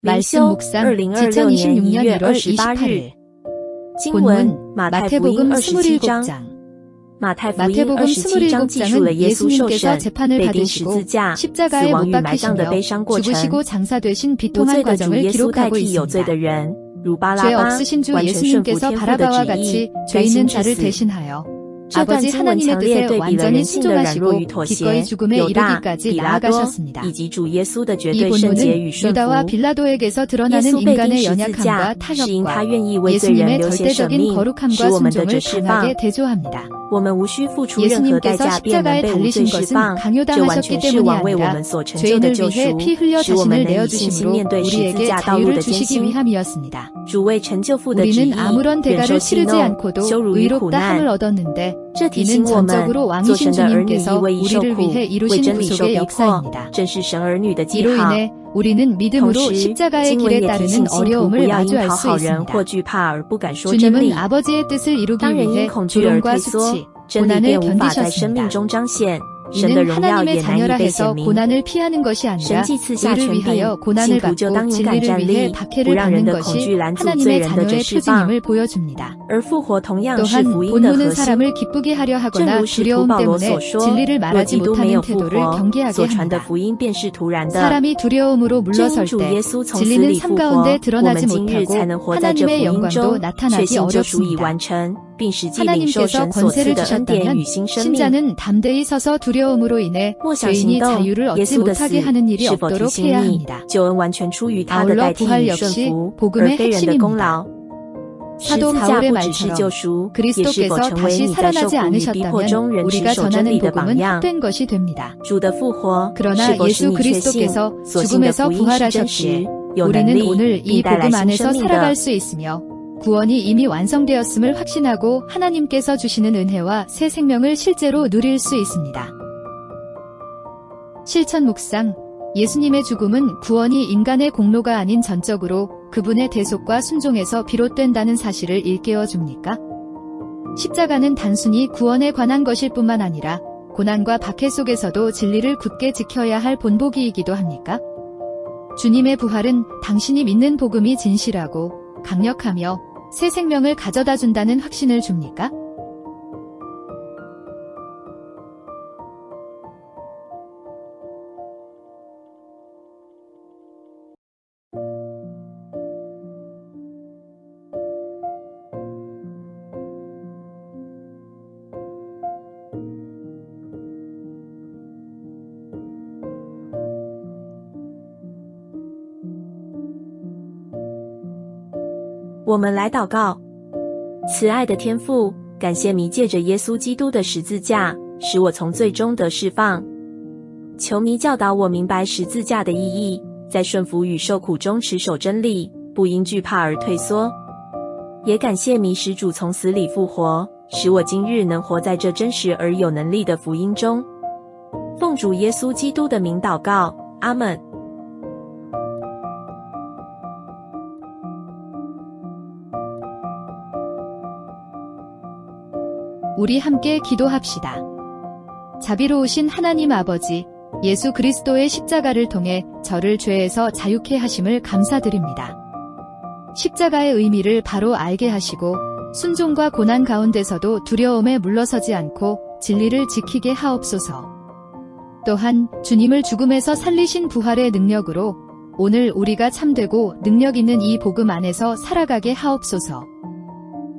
말씀 묵상 2026년 1월 28일. 본문 마태복음 27장. 마태복음 27장은 예수님께서 재판을 받으시고 십자가에 못 박히시며 죽으시고 장사되신 비통한 과정을 기록하고 있습니다. 죄 없으신 주 예수님께서 바라바와 같이 죄 있는 자를 대신하여 아버지 하나님의 뜻에 완전히 순종하시고 기꺼이 죽음에 이르기까지 나아가셨습니다. 이 본문은 유다와 빌라도에게서 드러나는 인간의 연약함과 타협과 예수님의 절대적인 거룩함과 순종을 강하게 대조합니다. 예수님께서 십자가에 달리신 것은 강요당하셨기 때문이 아니라 죄인을 위해 피 흘려 자신을 내어주심으로 우리에게 자유를 주시기 위함이었습니다. 우리는 아무런 대가를 치르지 않고도 의롭다 함을 얻었는데 这提醒我们，做神的儿女因为受苦，为真理受逼迫，正是神儿女的记号。同时，经文也提醒信徒不要因讨好人或惧怕而不敢说真理。当人因恐惧而退缩，真理便无法在生命中彰显。 이는 하나님의 자녀라 해서 고난을 피하는 것이 아니라 의를 위하여 고난을 받고 진리를 위해 박해를 받는 것이 하나님의 자녀의 표징임을 보여줍니다. 또한 본문은 사람을 기쁘게 하려 하거나 두려움 때문에 진리를 말하지 못하는 태도를 경계하게 합니다. 사람이 두려움으로 물러설 때 진리는 삶 가운데 드러나지 못하고 하나님의 영광도 나타나기 어렵습니다. 하나님께서 권세를 주셨다면 신자는 담대히 서서 두려움으로 인해 죄인이 자유를 얻지 못하게 하는 일이 없도록 해야 합니다. 아울러 부활 역시 복음의 핵심입니다. 사도 바울의 말처럼 그리스도께서 다시 살아나지 않으셨다면 우리가 전하는 복음은 헛된 것이 됩니다. 그러나 예수 그리스도께서 죽음에서 부활하셨기에 우리는 오늘 이 복음 안에서 살아갈 수 있으며 구원이 이미 완성되었음을 확신하고 하나님께서 주시는 은혜와 새 생명을 실제로 누릴 수 있습니다. 실천 묵상 예수님의 죽음은 구원이 인간의 공로가 아닌 전적으로 그분의 대속과 순종에서 비롯된다는 사실을 일깨워 줍니까? 십자가는 단순히 구원에 관한 것일 뿐만 아니라 고난과 박해 속에서도 진리를 굳게 지켜야 할 본보기이기도 합니까? 주님의 부활은 당신이 믿는 복음이 진실하고 강력하며 새 생명을 가져다 준다는 확신을 줍니까? “我们来祷告，慈爱的天父，感谢迷借着耶稣基督的十字架，使我从最终得释放。求迷教导我明白十字架的意义，在顺服与受苦中持守真理，不因惧怕而退缩。也感谢迷使主从死里复活，使我今日能活在这真实而有能力的福音中。奉主耶稣基督的名祷告，阿门。” 우리 함께 기도합시다. 자비로우신 하나님 아버지, 예수 그리스도의 십자가를 통해 저를 죄에서 자유케 하심을 감사드립니다. 십자가의 의미를 바로 알게 하시고 순종과 고난 가운데서도 두려움에 물러서지 않고 진리를 지키게 하옵소서. 또한 주님을 죽음에서 살리신 부활의 능력으로 오늘 우리가 참되고 능력 있는 이 복음 안에서 살아가게 하옵소서.